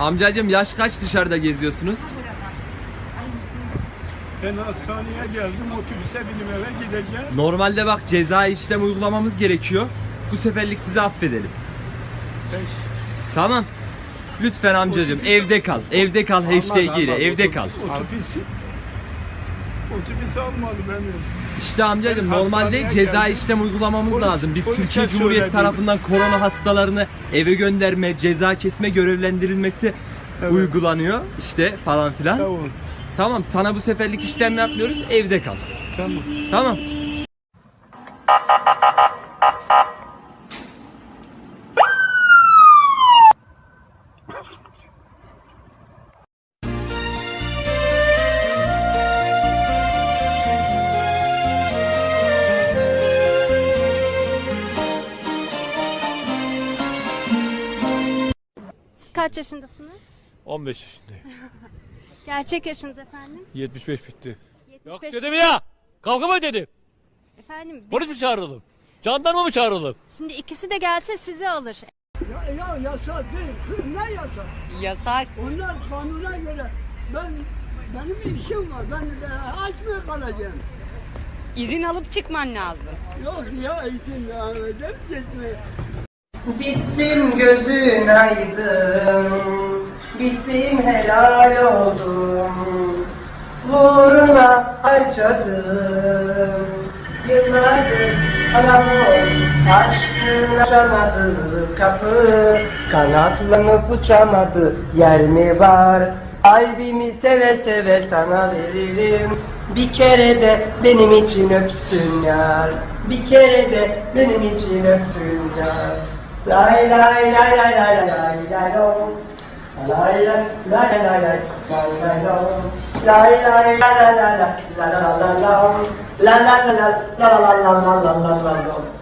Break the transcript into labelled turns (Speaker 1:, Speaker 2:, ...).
Speaker 1: Amcacım yaş kaç dışarıda geziyorsunuz?
Speaker 2: Ben hastaneye geldim, otobüse binip eve gideceğim.
Speaker 1: Normalde bak ceza işlem uygulamamız gerekiyor. Bu seferlik sizi affedelim.
Speaker 2: Beş.
Speaker 1: Tamam. Lütfen amcacım evde kal. Evde kal hashtag ile evde kal.
Speaker 2: Otobüs, otobüs almadı beni.
Speaker 1: İşte amcacım normalde ceza işlem uygulamamız
Speaker 2: Polis-
Speaker 1: lazım. Biz Türkiye Cumhuriyeti tarafından korona hastalarını eve gönderme, ceza kesme görevlendirilmesi
Speaker 2: Evet.
Speaker 1: uygulanıyor. İşte falan filan.
Speaker 2: Ol.
Speaker 1: Tamam sana bu seferlik işlem yapmıyoruz. Evde kal.
Speaker 2: Tamam.
Speaker 1: Tamam.
Speaker 3: Kaç yaşındasınız?
Speaker 4: 15 yaşındayım.
Speaker 3: Gerçek yaşınız efendim?
Speaker 4: 75 bitti.
Speaker 3: 75.
Speaker 4: Yok dedim ya. Kavga mı dedim?
Speaker 3: Efendim biz-
Speaker 4: Polis mi çağıralım? Jandarma mı çağıralım?
Speaker 3: şimdi ikisi de gelse sizi alır.
Speaker 5: Ya, ya yasak değil. Ne yasak?
Speaker 6: Yasak.
Speaker 5: Onlar kanuna göre ben benim işim var. Ben de aç mı kalacağım?
Speaker 6: İzin alıp çıkman lazım.
Speaker 5: Yok ya izin vermeden gitme.
Speaker 7: Bittim gözün aydın, bittim helal oldum. Uğruna harcadım, yıllardır anam aşkın açamadı kapı. Kanatlanıp uçamadı, yer mi var? Kalbimi seve seve sana veririm. Bir kere de benim için öpsün yar. Bir kere de benim için öpsün yar. lại lại lại lại lại lại lại đâu lại lại lại lại lại lại đâu lại lại lại lại lại lại lại lại lại lại lại lại lại lại lại lại lại lại lại